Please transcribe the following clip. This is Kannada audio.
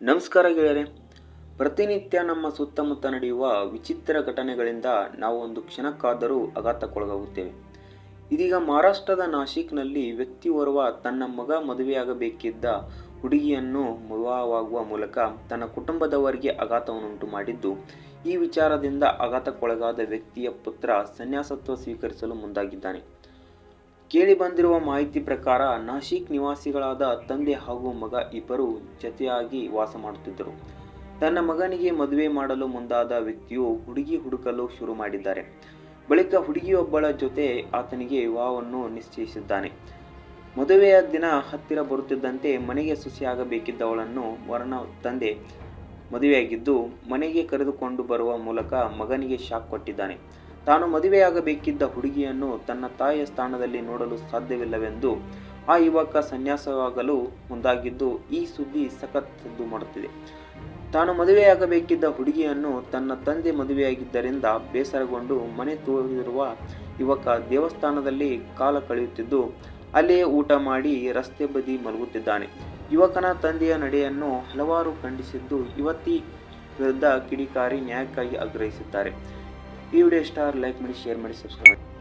ನಮಸ್ಕಾರ ಗೆಳೆಯರೆ. ಪ್ರತಿನಿತ್ಯ ನಮ್ಮ ಸುತ್ತಮುತ್ತ ನಡೆಯುವ ವಿಚಿತ್ರ ಘಟನೆಗಳಿಂದ ನಾವು ಒಂದು ಕ್ಷಣಕ್ಕಾದರೂ ಆಘಾತಕ್ಕೊಳಗಾಗುತ್ತೇವೆ. ಇದೀಗ ಮಹಾರಾಷ್ಟ್ರದ ನಾಶಿಕ್ನಲ್ಲಿ ವ್ಯಕ್ತಿಯೋರ್ವ ತನ್ನ ಮಗ ಮದುವೆಯಾಗಬೇಕಿದ್ದ ಹುಡುಗಿಯನ್ನು ವಿವಾಹವಾಗುವ ಮೂಲಕ ತನ್ನ ಕುಟುಂಬದವರಿಗೆ ಆಘಾತವನ್ನುಂಟು ಮಾಡಿದ್ದು, ಈ ವಿಚಾರದಿಂದ ಆಘಾತಕ್ಕೊಳಗಾದ ವ್ಯಕ್ತಿಯ ಪುತ್ರ ಸನ್ಯಾಸತ್ವ ಸ್ವೀಕರಿಸಲು ಮುಂದಾಗಿದ್ದಾನೆ. ಕೇಳಿ ಬಂದಿರುವ ಮಾಹಿತಿ ಪ್ರಕಾರ, ನಾಶಿಕ್ ನಿವಾಸಿಗಳಾದ ತಂದೆ ಹಾಗೂ ಮಗ ಇಬ್ಬರು ಜತೆಯಾಗಿ ವಾಸ ಮಾಡುತ್ತಿದ್ದರು. ತನ್ನ ಮಗನಿಗೆ ಮದುವೆ ಮಾಡಲು ಮುಂದಾದ ವ್ಯಕ್ತಿಯು ಹುಡುಗಿ ಹುಡುಕಲು ಶುರು ಮಾಡಿದ್ದಾರೆ. ಬಳಿಕ ಹುಡುಗಿಯೊಬ್ಬಳ ಜೊತೆ ಆತನಿಗೆ ವಿವಾಹವನ್ನು ನಿಶ್ಚಯಿಸಿದ್ದಾನೆ. ಮದುವೆಯ ದಿನ ಹತ್ತಿರ ಬರುತ್ತಿದ್ದಂತೆ ಮನೆಗೆ ಸುಸಿಯಾಗಬೇಕಿದ್ದವಳನ್ನು ವರನ ತಂದೆ ಮದುವೆಯಾಗಿದ್ದು, ಮನೆಗೆ ಕರೆದುಕೊಂಡು ಬರುವ ಮೂಲಕ ಮಗನಿಗೆ ಶಾಕ್ ಕೊಟ್ಟಿದ್ದಾನೆ. ತಾನು ಮದುವೆಯಾಗಬೇಕಿದ್ದ ಹುಡುಗಿಯನ್ನು ತನ್ನ ತಾಯಿಯ ಸ್ಥಾನದಲ್ಲಿ ನೋಡಲು ಸಾಧ್ಯವಿಲ್ಲವೆಂದು ಆ ಯುವಕ ಸನ್ಯಾಸವಾಗಲು ಮುಂದಾಗಿದ್ದು ಈ ಸುದ್ದಿ ಸಖತ್ ಸದ್ದು ಮಾಡುತ್ತಿದೆ. ತಾನು ಮದುವೆಯಾಗಬೇಕಿದ್ದ ಹುಡುಗಿಯನ್ನು ತನ್ನ ತಂದೆ ಮದುವೆಯಾಗಿದ್ದರಿಂದ ಬೇಸರಗೊಂಡು ಮನೆ ತೋರಿರುವ ಯುವಕ ದೇವಸ್ಥಾನದಲ್ಲಿ ಕಾಲ ಕಳೆಯುತ್ತಿದ್ದು, ಅಲ್ಲಿಯೇ ಊಟ ಮಾಡಿ ರಸ್ತೆ ಬದಿ ಮಲಗುತ್ತಿದ್ದಾನೆ. ಯುವಕನ ತಂದೆಯ ನಡೆಯನ್ನು ಹಲವಾರು ಖಂಡಿಸಿದ್ದು, ಯುವತಿ ವಿರುದ್ಧ ಕಿಡಿಕಾರಿ ನ್ಯಾಯಕ್ಕಾಗಿ ಆಗ್ರಹಿಸಿದ್ದಾರೆ. ಈ ವಿಡಿಯೋ ಸ್ಟಾರ್ ಲೈಕ್ ಮಾಡಿ ಶೇರ್ ಮಾಡಿ ಸಬ್ಸ್ಕ್ರೈಬ್ ಮಾಡಿ.